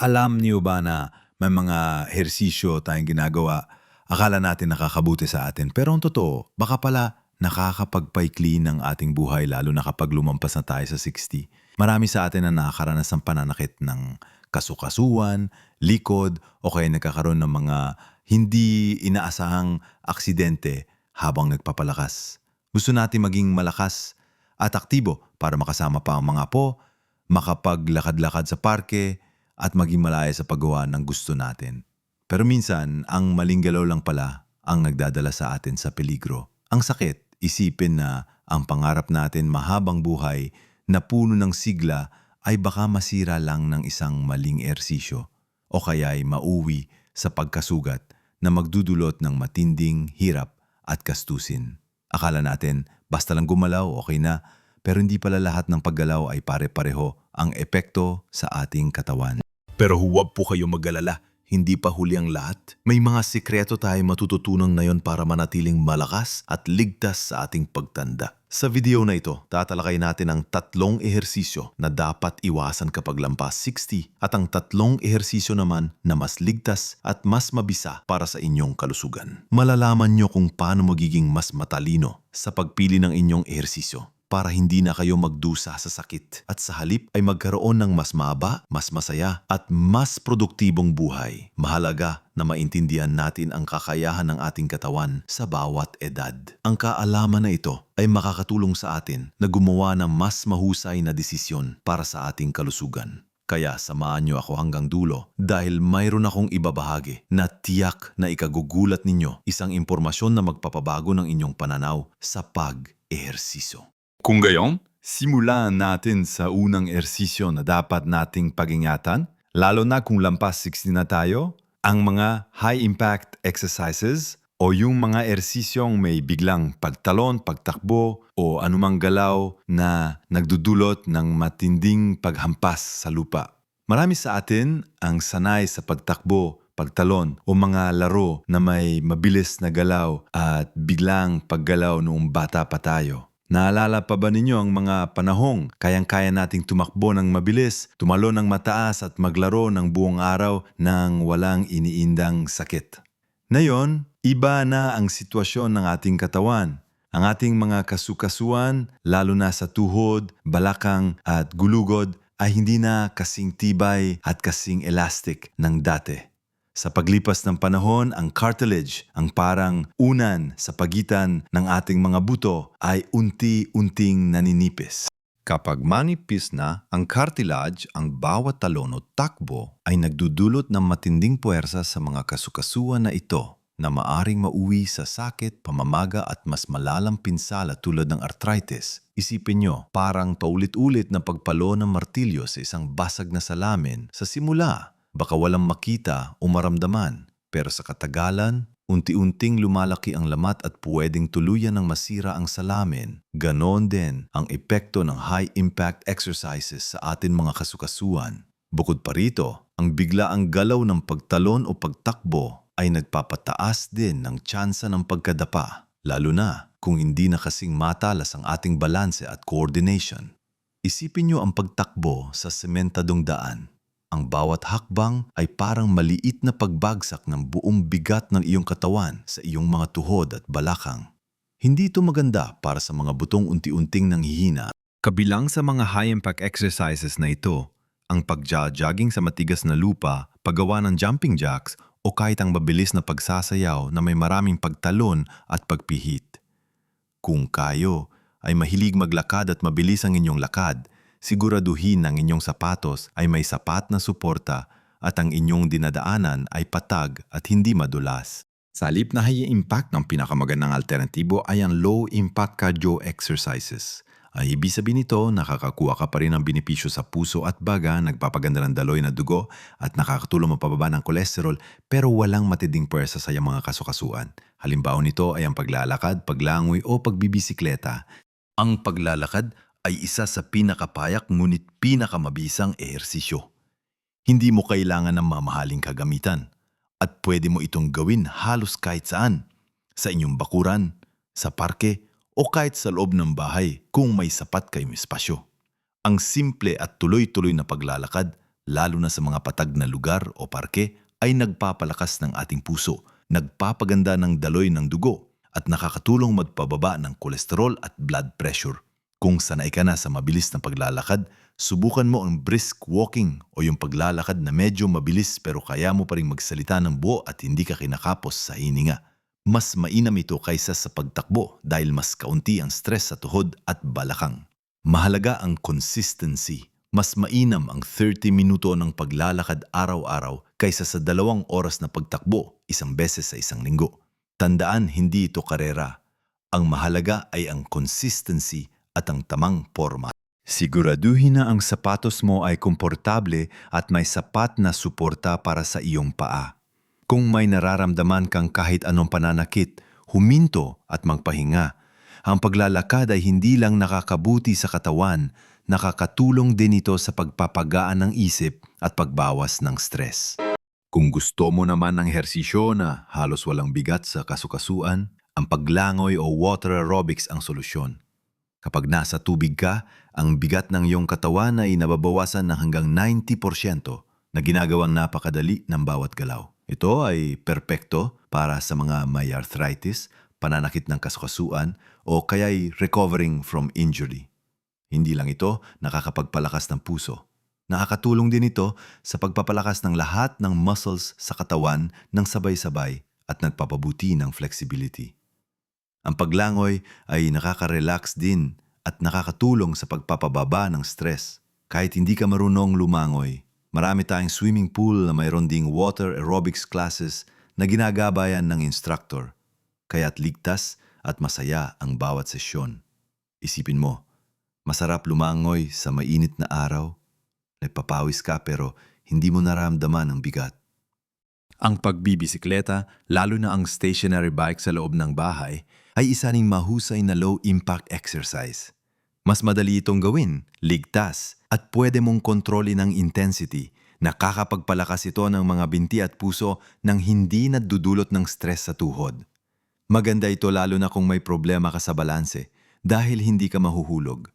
Alam niyo ba na may mga hersisyo tayong ginagawa, akala natin nakakabuti sa atin. Pero ang totoo, baka pala nakakapagpaikli ng ating buhay lalo na kapag lumampas na tayo sa 60. Marami sa atin na nakakaranas ng pananakit ng kasukasuan, likod, o kaya nagkakaroon ng mga hindi inaasahang aksidente habang nagpapalakas. Gusto natin maging malakas at aktibo para makasama pa ang mga po, makapaglakad-lakad sa parke, at maging malaya sa paggawa ng gusto natin. Pero minsan, ang maling galaw lang pala ang nagdadala sa atin sa peligro. Ang sakit, isipin na ang pangarap natin mahabang buhay na puno ng sigla ay baka masira lang ng isang maling ersisyo o kaya ay mauwi sa pagkasugat na magdudulot ng matinding hirap at kastusin. Akala natin basta lang gumalaw okay na pero hindi pala lahat ng paggalaw ay pare-pareho ang epekto sa ating katawan. Pero huwag po kayo mag-alala. Hindi pa huli ang lahat. May mga sikreto tayo matututunan ngayon para manatiling malakas at ligtas sa ating pagtanda. Sa video na ito, tatalakay natin ang tatlong ehersisyo na dapat iwasan kapag lampas 60 at ang tatlong ehersisyo naman na mas ligtas at mas mabisa para sa inyong kalusugan. Malalaman nyo kung paano magiging mas matalino sa pagpili ng inyong ehersisyo para hindi na kayo magdusa sa sakit at sa halip ay magkaroon ng mas maba, mas masaya at mas produktibong buhay. Mahalaga na maintindihan natin ang kakayahan ng ating katawan sa bawat edad. Ang kaalaman na ito ay makakatulong sa atin na gumawa ng mas mahusay na desisyon para sa ating kalusugan. Kaya samahan niyo ako hanggang dulo dahil mayroon akong ibabahagi na tiyak na ikagugulat ninyo isang impormasyon na magpapabago ng inyong pananaw sa pag-ehersisyo. Kung gayon, simulan natin sa unang ersisyo na dapat nating pag-ingatan, lalo na kung lampas 60 na tayo, ang mga high-impact exercises o yung mga ersisyong may biglang pagtalon, pagtakbo o anumang galaw na nagdudulot ng matinding paghampas sa lupa. Marami sa atin ang sanay sa pagtakbo, pagtalon o mga laro na may mabilis na galaw at biglang paggalaw noong bata pa tayo. Naalala pa ba ninyo ang mga panahong kayang-kaya nating tumakbo ng mabilis, tumalo ng mataas at maglaro ng buong araw nang walang iniindang sakit? Ngayon, iba na ang sitwasyon ng ating katawan. Ang ating mga kasukasuan, lalo na sa tuhod, balakang at gulugod, ay hindi na kasing tibay at kasing elastic ng dati. Sa paglipas ng panahon, ang cartilage, ang parang unan sa pagitan ng ating mga buto ay unti-unting naninipis. Kapag manipis na ang cartilage, ang bawat talon o takbo ay nagdudulot ng matinding puwersa sa mga kasukasuan na ito na maaring mauwi sa sakit, pamamaga at mas malalang pinsala tulad ng arthritis. Isipin nyo, parang paulit-ulit na pagpalo ng martilyo sa isang basag na salamin sa simula Baka walang makita o maramdaman, pero sa katagalan, unti-unting lumalaki ang lamat at pwedeng tuluyan ng masira ang salamin. Ganon din ang epekto ng high-impact exercises sa atin mga kasukasuan. Bukod pa rito, ang biglaang galaw ng pagtalon o pagtakbo ay nagpapataas din ng tsansa ng pagkadapa, lalo na kung hindi na kasing matalas ang ating balanse at coordination. Isipin nyo ang pagtakbo sa sementadong daan ang bawat hakbang ay parang maliit na pagbagsak ng buong bigat ng iyong katawan sa iyong mga tuhod at balakang. Hindi ito maganda para sa mga butong unti-unting nanghihina. Kabilang sa mga high-impact exercises na ito, ang pagja-jogging sa matigas na lupa, paggawa ng jumping jacks o kahit ang mabilis na pagsasayaw na may maraming pagtalon at pagpihit. Kung kayo ay mahilig maglakad at mabilis ang inyong lakad, siguraduhin ang inyong sapatos ay may sapat na suporta at ang inyong dinadaanan ay patag at hindi madulas. Sa halip na high impact ng pinakamagandang alternatibo ay ang low impact cardio exercises. Ay ibig sabihin nito, nakakakuha ka pa rin ng benepisyo sa puso at baga, nagpapaganda ng daloy na dugo at nakakatulong mapababa ng kolesterol pero walang matinding pwersa sa iyong mga kasukasuan. Halimbawa nito ay ang paglalakad, paglangoy o pagbibisikleta. Ang paglalakad ay isa sa pinakapayak ngunit pinakamabisang ehersisyo. Hindi mo kailangan ng mamahaling kagamitan at pwede mo itong gawin halos kahit saan, sa inyong bakuran, sa parke o kahit sa loob ng bahay kung may sapat kayong espasyo. Ang simple at tuloy-tuloy na paglalakad, lalo na sa mga patag na lugar o parke, ay nagpapalakas ng ating puso, nagpapaganda ng daloy ng dugo, at nakakatulong magpababa ng kolesterol at blood pressure. Kung sanay ka na sa mabilis na paglalakad, subukan mo ang brisk walking o yung paglalakad na medyo mabilis pero kaya mo pa rin magsalita ng buo at hindi ka kinakapos sa hininga. Mas mainam ito kaysa sa pagtakbo dahil mas kaunti ang stress sa tuhod at balakang. Mahalaga ang consistency. Mas mainam ang 30 minuto ng paglalakad araw-araw kaysa sa dalawang oras na pagtakbo isang beses sa isang linggo. Tandaan, hindi ito karera. Ang mahalaga ay ang consistency at ang tamang forma. Siguraduhin na ang sapatos mo ay komportable at may sapat na suporta para sa iyong paa. Kung may nararamdaman kang kahit anong pananakit, huminto at magpahinga. Ang paglalakad ay hindi lang nakakabuti sa katawan, nakakatulong din ito sa pagpapagaan ng isip at pagbawas ng stress. Kung gusto mo naman ng hersisyo na halos walang bigat sa kasukasuan, ang paglangoy o water aerobics ang solusyon. Kapag nasa tubig ka, ang bigat ng iyong katawan ay nababawasan ng hanggang 90% na ginagawang napakadali ng bawat galaw. Ito ay perpekto para sa mga may arthritis, pananakit ng kasukasuan o kaya'y recovering from injury. Hindi lang ito nakakapagpalakas ng puso. Nakakatulong din ito sa pagpapalakas ng lahat ng muscles sa katawan ng sabay-sabay at nagpapabuti ng flexibility. Ang paglangoy ay nakaka-relax din at nakakatulong sa pagpapababa ng stress. Kahit hindi ka marunong lumangoy, marami tayong swimming pool na mayroon ding water aerobics classes na ginagabayan ng instructor. Kaya't ligtas at masaya ang bawat sesyon. Isipin mo, masarap lumangoy sa mainit na araw. Nagpapawis ka pero hindi mo naramdaman ang bigat. Ang pagbibisikleta, lalo na ang stationary bike sa loob ng bahay, ay isa ring mahusay na low-impact exercise. Mas madali itong gawin, ligtas, at pwede mong kontrolin ang intensity. Nakakapagpalakas ito ng mga binti at puso nang hindi nadudulot ng stress sa tuhod. Maganda ito lalo na kung may problema ka sa balanse dahil hindi ka mahuhulog.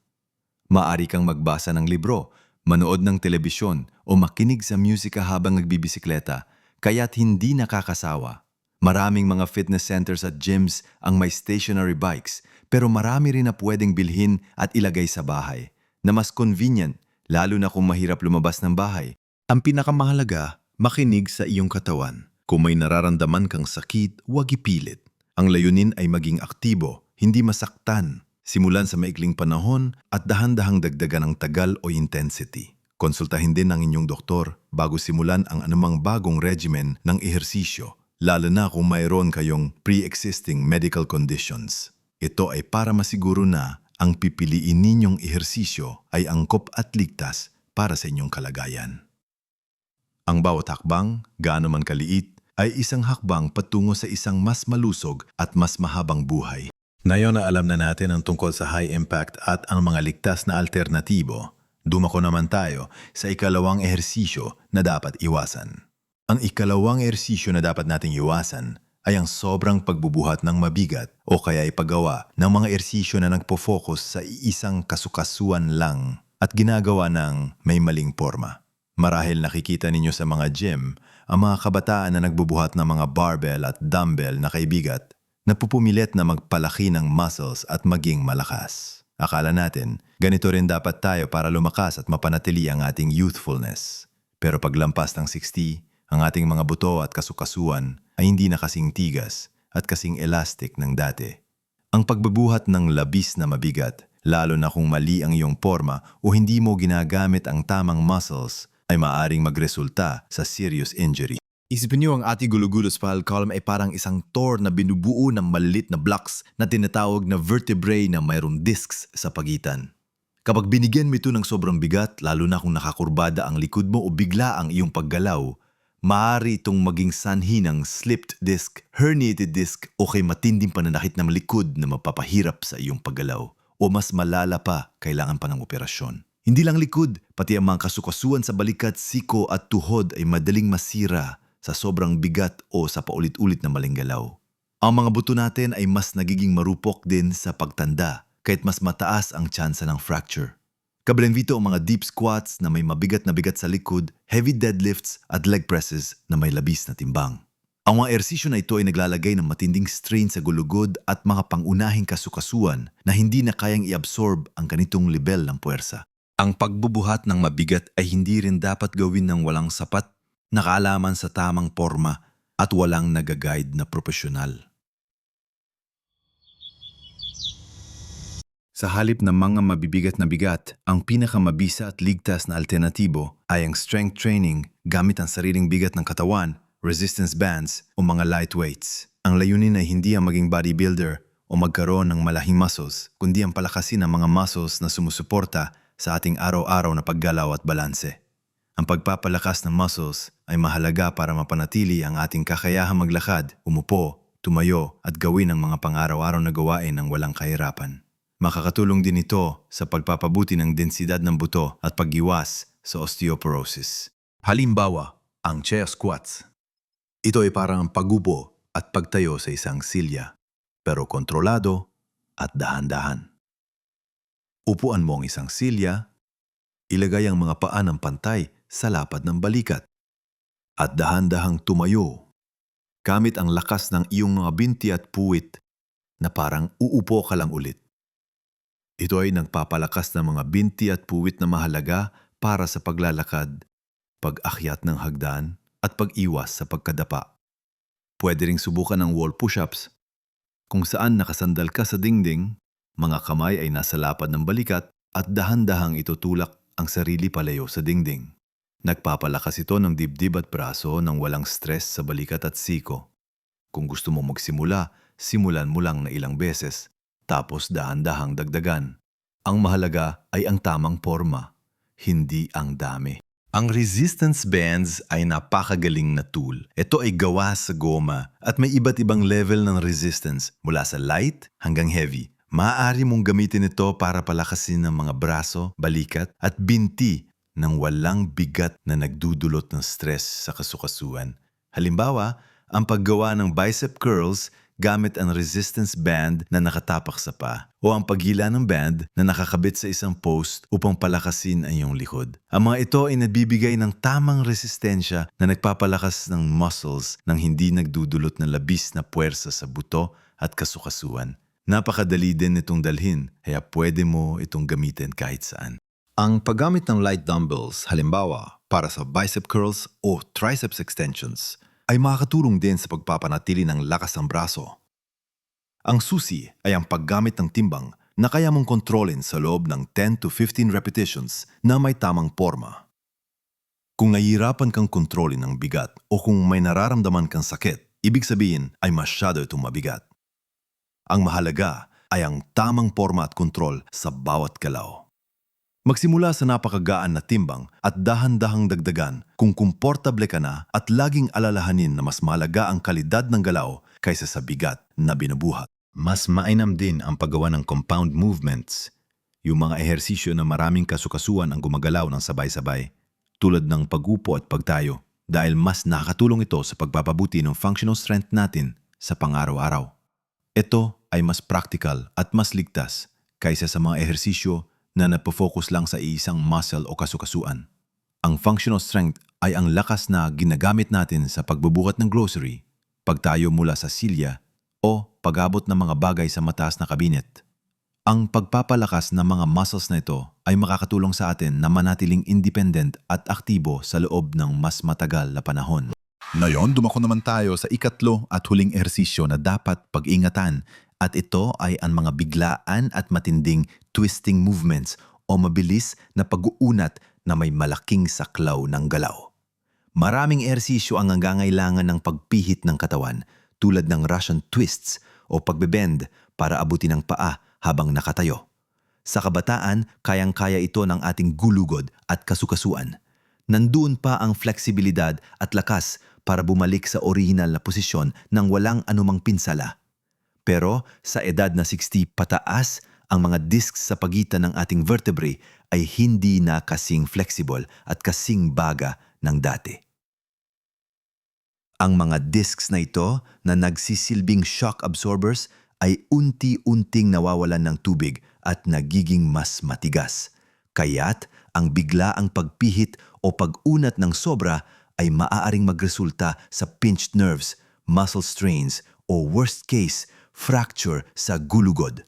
Maari kang magbasa ng libro, manood ng telebisyon o makinig sa musika habang nagbibisikleta kaya't hindi nakakasawa. Maraming mga fitness centers at gyms ang may stationary bikes pero marami rin na pwedeng bilhin at ilagay sa bahay na mas convenient lalo na kung mahirap lumabas ng bahay. Ang pinakamahalaga, makinig sa iyong katawan. Kung may nararamdaman kang sakit, huwag ipilit. Ang layunin ay maging aktibo, hindi masaktan. Simulan sa maikling panahon at dahan-dahang dagdagan ng tagal o intensity. Konsultahin din ng inyong doktor bago simulan ang anumang bagong regimen ng ehersisyo, lalo na kung mayroon kayong pre-existing medical conditions. Ito ay para masiguro na ang pipiliin ninyong ehersisyo ay angkop at ligtas para sa inyong kalagayan. Ang bawat hakbang, gaano man kaliit, ay isang hakbang patungo sa isang mas malusog at mas mahabang buhay. Ngayon na alam na natin ang tungkol sa high impact at ang mga ligtas na alternatibo, dumako naman tayo sa ikalawang ehersisyo na dapat iwasan. Ang ikalawang ehersisyo na dapat nating iwasan ay ang sobrang pagbubuhat ng mabigat o kaya ipagawa ng mga ehersisyo na nagpo-focus sa iisang kasukasuan lang at ginagawa ng may maling forma. Marahil nakikita ninyo sa mga gym ang mga kabataan na nagbubuhat ng mga barbell at dumbbell na kaibigat na pupumilit na magpalaki ng muscles at maging malakas. Akala natin, ganito rin dapat tayo para lumakas at mapanatili ang ating youthfulness. Pero paglampas ng 60, ang ating mga buto at kasukasuan ay hindi na kasing tigas at kasing elastic ng dati. Ang pagbubuhat ng labis na mabigat, lalo na kung mali ang iyong forma o hindi mo ginagamit ang tamang muscles, ay maaring magresulta sa serious injury. Isipin niyo ang ating gulugulo spinal column ay parang isang tor na binubuo ng maliit na blocks na tinatawag na vertebrae na mayroong discs sa pagitan. Kapag binigyan mo ito ng sobrang bigat, lalo na kung nakakurbada ang likod mo o bigla ang iyong paggalaw, maaari itong maging sanhi ng slipped disc, herniated disc o kay matinding pananakit ng likod na mapapahirap sa iyong paggalaw o mas malala pa, kailangan pa ng operasyon. Hindi lang likod, pati ang mga kasukasuan sa balikat, siko at tuhod ay madaling masira sa sobrang bigat o sa paulit-ulit na maling galaw. Ang mga buto natin ay mas nagiging marupok din sa pagtanda kahit mas mataas ang tsansa ng fracture. Kabrenvito ang mga deep squats na may mabigat na bigat sa likod, heavy deadlifts at leg presses na may labis na timbang. Ang mga ersisyo na ito ay naglalagay ng matinding strain sa gulugod at mga pangunahing kasukasuan na hindi na kayang i-absorb ang ganitong level ng puwersa. Ang pagbubuhat ng mabigat ay hindi rin dapat gawin ng walang sapat na kaalaman sa tamang forma at walang nagaguide na profesional. Sa halip ng mga mabibigat na bigat, ang pinakamabisa at ligtas na alternatibo ay ang strength training gamit ang sariling bigat ng katawan, resistance bands o mga light weights. Ang layunin ay hindi ang maging bodybuilder o magkaroon ng malahing muscles, kundi ang palakasin ang mga muscles na sumusuporta sa ating araw-araw na paggalaw at balanse. Ang pagpapalakas ng muscles ay mahalaga para mapanatili ang ating kakayahang maglakad, umupo, tumayo at gawin ang mga pang-araw-araw na gawain ng walang kahirapan. Makakatulong din ito sa pagpapabuti ng densidad ng buto at pag-iwas sa osteoporosis. Halimbawa, ang chair squats. Ito ay parang pagupo at pagtayo sa isang silya, pero kontrolado at dahan-dahan. Upuan mo ang isang silya, ilagay ang mga paa ng pantay sa lapad ng balikat, at dahan-dahang tumayo. Gamit ang lakas ng iyong mga binti at puwit na parang uupo ka lang ulit. Ito ay nagpapalakas ng mga binti at puwit na mahalaga para sa paglalakad, pag-akyat ng hagdan at pag-iwas sa pagkadapa. Pwede ring subukan ng wall push-ups kung saan nakasandal ka sa dingding, mga kamay ay nasa lapad ng balikat at dahan-dahang itutulak ang sarili palayo sa dingding. Nagpapalakas ito ng dibdib at braso ng walang stress sa balikat at siko. Kung gusto mo magsimula, simulan mo lang na ilang beses tapos dahan-dahang dagdagan. Ang mahalaga ay ang tamang forma, hindi ang dami. Ang resistance bands ay napakagaling na tool. Ito ay gawa sa goma at may iba't ibang level ng resistance mula sa light hanggang heavy. Maaari mong gamitin ito para palakasin ng mga braso, balikat at binti ng walang bigat na nagdudulot ng stress sa kasukasuan. Halimbawa, ang paggawa ng bicep curls gamit ang resistance band na nakatapak sa pa o ang paghila ng band na nakakabit sa isang post upang palakasin ang iyong likod. Ang mga ito ay nagbibigay ng tamang resistensya na nagpapalakas ng muscles nang hindi nagdudulot ng labis na puwersa sa buto at kasukasuan. Napakadali din itong dalhin, kaya pwede mo itong gamitin kahit saan. Ang paggamit ng light dumbbells, halimbawa, para sa bicep curls o triceps extensions, ay makakatulong din sa pagpapanatili ng lakas ng braso. Ang susi ay ang paggamit ng timbang na kaya mong kontrolin sa loob ng 10 to 15 repetitions na may tamang forma. Kung nahihirapan kang kontrolin ng bigat o kung may nararamdaman kang sakit, ibig sabihin ay masyado itong mabigat. Ang mahalaga ay ang tamang forma at kontrol sa bawat galaw. Magsimula sa napakagaan na timbang at dahan-dahang dagdagan kung komportable ka na at laging alalahanin na mas malaga ang kalidad ng galaw kaysa sa bigat na binubuhat. Mas mainam din ang paggawa ng compound movements, yung mga ehersisyo na maraming kasukasuan ang gumagalaw ng sabay-sabay, tulad ng pagupo at pagtayo, dahil mas nakakatulong ito sa pagpapabuti ng functional strength natin sa pang-araw-araw. Ito ay mas practical at mas ligtas kaysa sa mga ehersisyo na napofocus lang sa iisang muscle o kasukasuan. Ang functional strength ay ang lakas na ginagamit natin sa pagbubuhat ng grocery, pagtayo mula sa silya, o pagabot ng mga bagay sa mataas na kabinet. Ang pagpapalakas ng mga muscles na ito ay makakatulong sa atin na manatiling independent at aktibo sa loob ng mas matagal na panahon. Ngayon, dumako naman tayo sa ikatlo at huling ehersisyo na dapat pag-ingatan at ito ay ang mga biglaan at matinding twisting movements o mabilis na pag-uunat na may malaking saklaw ng galaw. Maraming ehersisyo ang nangangailangan ng pagpihit ng katawan tulad ng Russian twists o pagbebend para abutin ang paa habang nakatayo. Sa kabataan, kayang-kaya ito ng ating gulugod at kasukasuan. Nandoon pa ang fleksibilidad at lakas para bumalik sa orihinal na posisyon ng walang anumang pinsala. Pero sa edad na 60 pataas, ang mga discs sa pagitan ng ating vertebrae ay hindi na kasing flexible at kasing baga ng dati. Ang mga discs na ito na nagsisilbing shock absorbers ay unti-unting nawawalan ng tubig at nagiging mas matigas. Kaya't ang biglaang pagpihit o pag-unat ng sobra ay maaaring magresulta sa pinched nerves, muscle strains o worst case, fracture sa gulugod.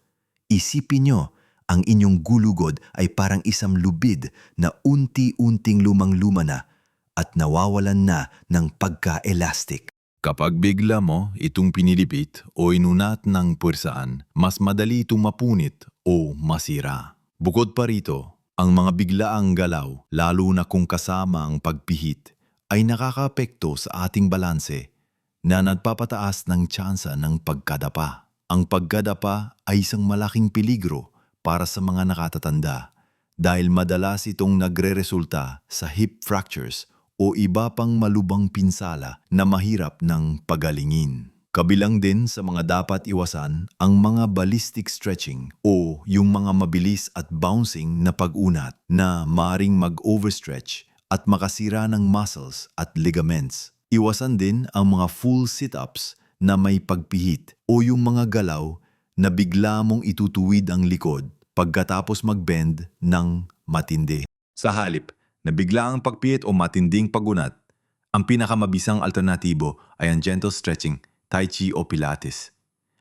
Isipin nyo, ang inyong gulugod ay parang isang lubid na unti-unting lumang-luma na at nawawalan na ng pagka-elastic. Kapag bigla mo itong pinilipit o inunat ng puwersaan, mas madali itong mapunit o masira. Bukod pa rito, ang mga biglaang galaw, lalo na kung kasama ang pagpihit, ay nakakaapekto sa ating balanse na nagpapataas ng tsansa ng pagkadapa. Ang pagkadapa ay isang malaking peligro para sa mga nakatatanda dahil madalas itong nagre-resulta sa hip fractures o iba pang malubang pinsala na mahirap ng pagalingin. Kabilang din sa mga dapat iwasan ang mga ballistic stretching o yung mga mabilis at bouncing na pag-unat na maaring mag-overstretch at makasira ng muscles at ligaments. Iwasan din ang mga full sit-ups na may pagpihit o yung mga galaw na bigla mong itutuwid ang likod pagkatapos mag-bend ng matindi. Sa halip, na bigla ang pagpihit o matinding pagunat, ang pinakamabisang alternatibo ay ang gentle stretching, tai chi o pilates.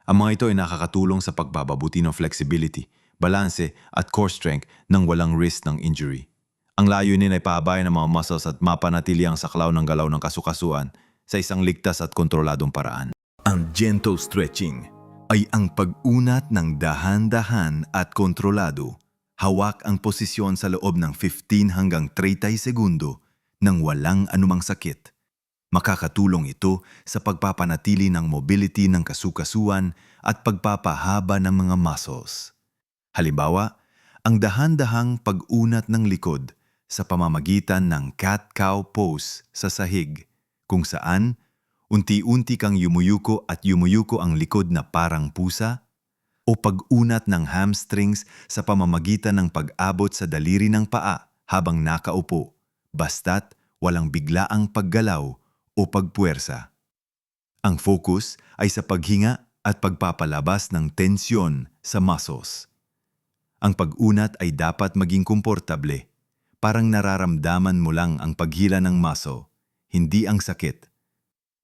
Ang mga ito ay nakakatulong sa pagbababuti ng flexibility, balanse at core strength nang walang risk ng injury. Ang layunin ay paabayan ng mga muscles at mapanatili ang saklaw ng galaw ng kasukasuan sa isang ligtas at kontroladong paraan. Ang gentle stretching ay ang pag-unat ng dahan-dahan at kontrolado. Hawak ang posisyon sa loob ng 15 hanggang 30 segundo nang walang anumang sakit. Makakatulong ito sa pagpapanatili ng mobility ng kasukasuan at pagpapahaba ng mga muscles. Halimbawa, ang dahan-dahang pag-unat ng likod sa pamamagitan ng cat-cow pose sa sahig, kung saan unti-unti kang yumuyuko at yumuyuko ang likod na parang pusa, o pag-unat ng hamstrings sa pamamagitan ng pag-abot sa daliri ng paa habang nakaupo, basta't walang biglaang paggalaw o pagpuwersa. Ang focus ay sa paghinga at pagpapalabas ng tensyon sa muscles. Ang pag-unat ay dapat maging komportable. Parang nararamdaman mo lang ang paghila ng muscle, hindi ang sakit.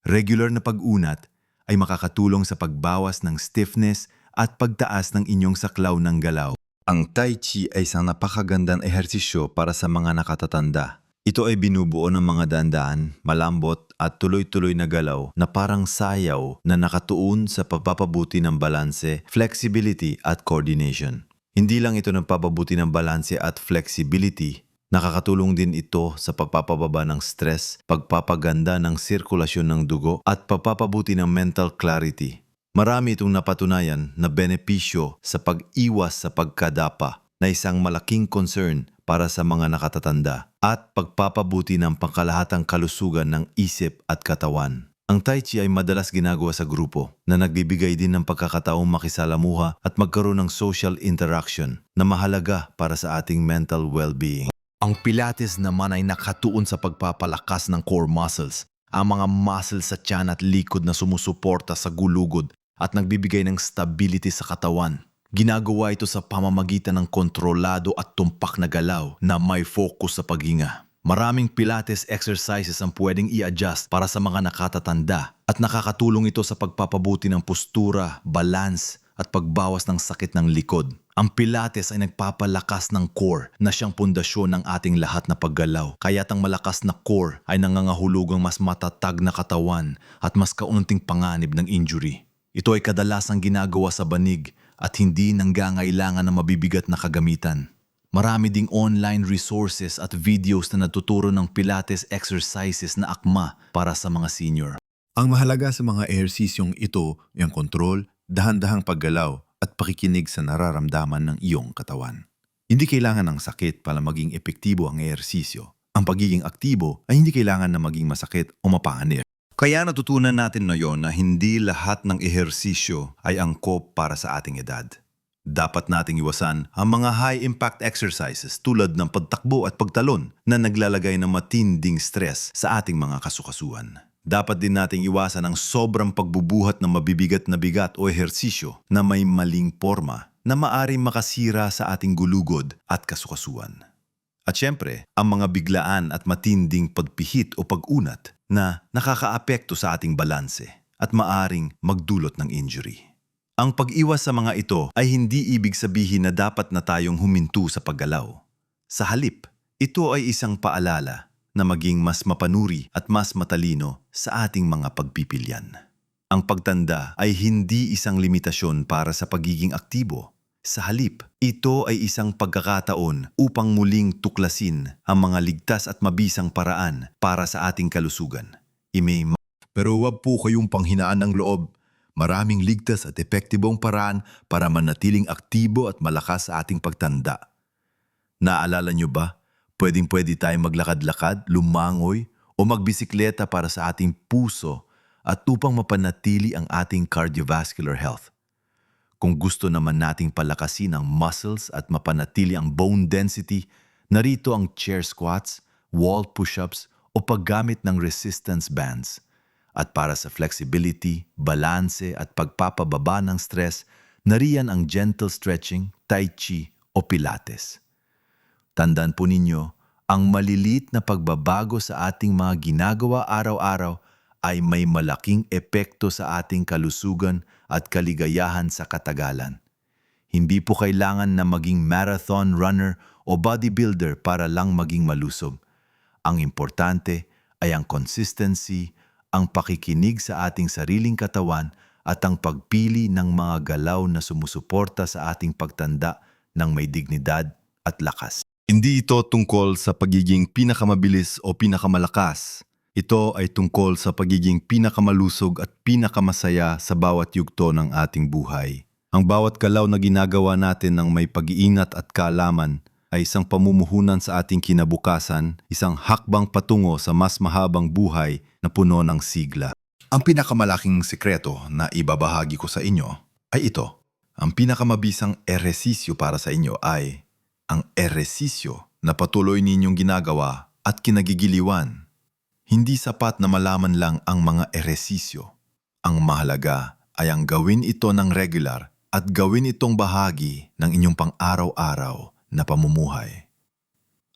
Regular na pag-unat ay makakatulong sa pagbawas ng stiffness at pagtaas ng inyong saklaw ng galaw. Ang Tai Chi ay isang napakagandang ehersisyo para sa mga nakatatanda. Ito ay binubuo ng mga dandaan, malambot at tuloy-tuloy na galaw na parang sayaw na nakatuon sa pagpapabuti ng balanse, flexibility at coordination. Hindi lang ito nagpapabuti ng balanse at flexibility, nakakatulong din ito sa pagpapababa ng stress, pagpapaganda ng sirkulasyon ng dugo at pagpapabuti ng mental clarity. Marami itong napatunayan na benepisyo sa pag-iwas sa pagkadapa na isang malaking concern para sa mga nakatatanda at pagpapabuti ng pangkalahatang kalusugan ng isip at katawan. Ang Tai Chi ay madalas ginagawa sa grupo na nagbibigay din ng pagkakataong makisalamuha at magkaroon ng social interaction na mahalaga para sa ating mental well-being. Ang Pilates naman ay nakatuon sa pagpapalakas ng core muscles, ang mga muscles sa tiyan at likod na sumusuporta sa gulugod at nagbibigay ng stability sa katawan. Ginagawa ito sa pamamagitan ng kontrolado at tumpak na galaw na may focus sa paghinga. Maraming Pilates exercises ang pwedeng i-adjust para sa mga nakatatanda at nakakatulong ito sa pagpapabuti ng postura, balance at pagbawas ng sakit ng likod. Ang Pilates ay nagpapalakas ng core na siyang pundasyon ng ating lahat na paggalaw. Kaya't ang malakas na core ay nangangahulugang mas matatag na katawan at mas kaunting panganib ng injury. Ito ay kadalasang ginagawa sa banig at hindi nanggangailangan ng mabibigat na kagamitan. Marami ding online resources at videos na natuturo ng Pilates exercises na akma para sa mga senior. Ang mahalaga sa mga ehersisyong ito ay ang kontrol, dahan-dahang paggalaw at pakikinig sa nararamdaman ng iyong katawan. Hindi kailangan ng sakit para maging epektibo ang ehersisyo. Ang pagiging aktibo ay hindi kailangan na maging masakit o mapanganib. Kaya natutunan natin ngayon na hindi lahat ng ehersisyo ay angkop para sa ating edad. Dapat nating iwasan ang mga high-impact exercises tulad ng pagtakbo at pagtalon na naglalagay ng matinding stress sa ating mga kasukasuan. Dapat din nating iwasan ang sobrang pagbubuhat ng mabibigat na bigat o ehersisyo na may maling forma na maaring makasira sa ating gulugod at kasukasuan. At syempre, ang mga biglaan at matinding pagpihit o pag-unat na nakakaapekto sa ating balanse at maaring magdulot ng injury. Ang pag-iwas sa mga ito ay hindi ibig sabihin na dapat na tayong huminto sa paggalaw. Sa halip, ito ay isang paalala na maging mas mapanuri at mas matalino sa ating mga pagpipilyan. Ang pagtanda ay hindi isang limitasyon para sa pagiging aktibo. Sa halip, ito ay isang pagkakataon upang muling tuklasin ang mga ligtas at mabisang paraan para sa ating kalusugan. Ime Pero huwag po kayong panghinaan ng loob. Maraming ligtas at epektibong paraan para manatiling aktibo at malakas sa ating pagtanda. Naalala nyo ba? Pwedeng pwede tayong maglakad-lakad, lumangoy, o magbisikleta para sa ating puso at upang mapanatili ang ating cardiovascular health. Kung gusto naman nating palakasin ang muscles at mapanatili ang bone density, narito ang chair squats, wall push-ups o paggamit ng resistance bands. At para sa flexibility, balanse at pagpapababa ng stress, nariyan ang gentle stretching, tai chi o pilates. Tandaan po ninyo, ang malilit na pagbabago sa ating mga ginagawa araw-araw ay may malaking epekto sa ating kalusugan at kaligayahan sa katagalan. Hindi po kailangan na maging marathon runner o bodybuilder para lang maging malusog. Ang importante ay ang consistency, ang pakikinig sa ating sariling katawan at ang pagpili ng mga galaw na sumusuporta sa ating pagtanda ng may dignidad at lakas. Hindi ito tungkol sa pagiging pinakamabilis o pinakamalakas. Ito ay tungkol sa pagiging pinakamalusog at pinakamasaya sa bawat yugto ng ating buhay. Ang bawat galaw na ginagawa natin ng may pag-iingat at kaalaman ay isang pamumuhunan sa ating kinabukasan, isang hakbang patungo sa mas mahabang buhay na puno ng sigla. Ang pinakamalaking sikreto na ibabahagi ko sa inyo ay ito. Ang pinakamabisang eresisyo para sa inyo ay ang eresisyo na patuloy ninyong ginagawa at kinagigiliwan. Hindi sapat na malaman lang ang mga eresisyo. Ang mahalaga ay ang gawin ito ng regular at gawin itong bahagi ng inyong pang-araw-araw na pamumuhay.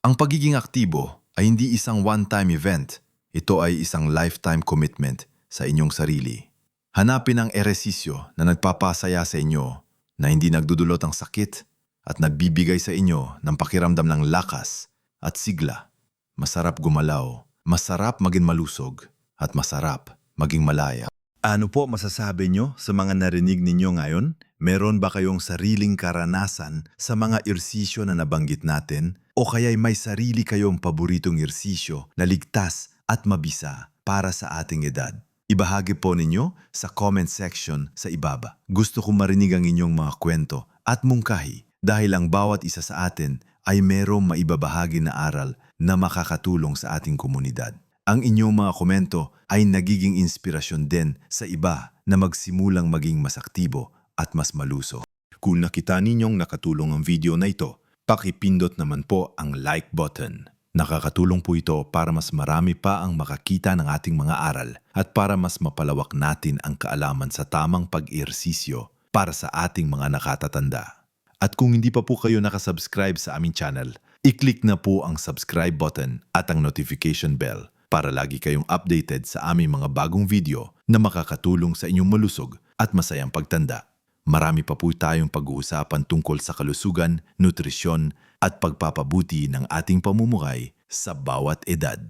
Ang pagiging aktibo ay hindi isang one-time event. Ito ay isang lifetime commitment sa inyong sarili. Hanapin ang eresisyo na nagpapasaya sa inyo na hindi nagdudulot ng sakit at nagbibigay sa inyo ng pakiramdam ng lakas at sigla. Masarap gumalaw, masarap maging malusog, at masarap maging malaya. Ano po masasabi nyo sa mga narinig ninyo ngayon? Meron ba kayong sariling karanasan sa mga ersisyo na nabanggit natin? O kaya'y may sarili kayong paboritong ersisyo na ligtas at mabisa para sa ating edad? Ibahagi po ninyo sa comment section sa ibaba. Gusto kong marinig ang inyong mga kwento at mungkahi dahil ang bawat isa sa atin ay merong maibabahagi na aral na makakatulong sa ating komunidad. Ang inyong mga komento ay nagiging inspirasyon din sa iba na magsimulang maging mas aktibo at mas maluso. Kung nakita ninyong nakatulong ang video na ito, pakipindot naman po ang like button. Nakakatulong po ito para mas marami pa ang makakita ng ating mga aral at para mas mapalawak natin ang kaalaman sa tamang pag-ersisyo para sa ating mga nakatatanda. At kung hindi pa po kayo nakasubscribe sa aming channel, i-click na po ang subscribe button at ang notification bell para lagi kayong updated sa aming mga bagong video na makakatulong sa inyong malusog at masayang pagtanda. Marami pa po tayong pag-uusapan tungkol sa kalusugan, nutrisyon at pagpapabuti ng ating pamumuhay sa bawat edad.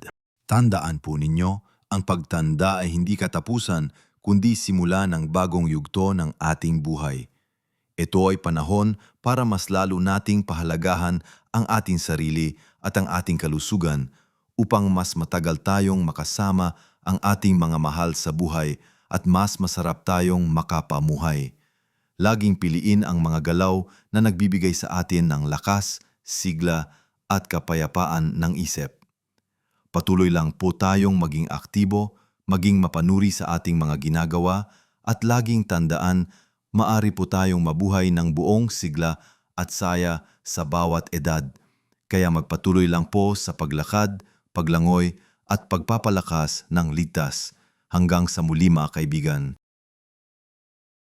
Tandaan po ninyo, ang pagtanda ay hindi katapusan kundi simula ng bagong yugto ng ating buhay. Ito ay panahon para mas lalo nating pahalagahan ang ating sarili at ang ating kalusugan upang mas matagal tayong makasama ang ating mga mahal sa buhay at mas masarap tayong makapamuhay. Laging piliin ang mga galaw na nagbibigay sa atin ng lakas, sigla at kapayapaan ng isip. Patuloy lang po tayong maging aktibo, maging mapanuri sa ating mga ginagawa at laging tandaan maari po tayong mabuhay ng buong sigla at saya sa bawat edad. Kaya magpatuloy lang po sa paglakad, paglangoy at pagpapalakas ng ligtas hanggang sa muli mga kaibigan.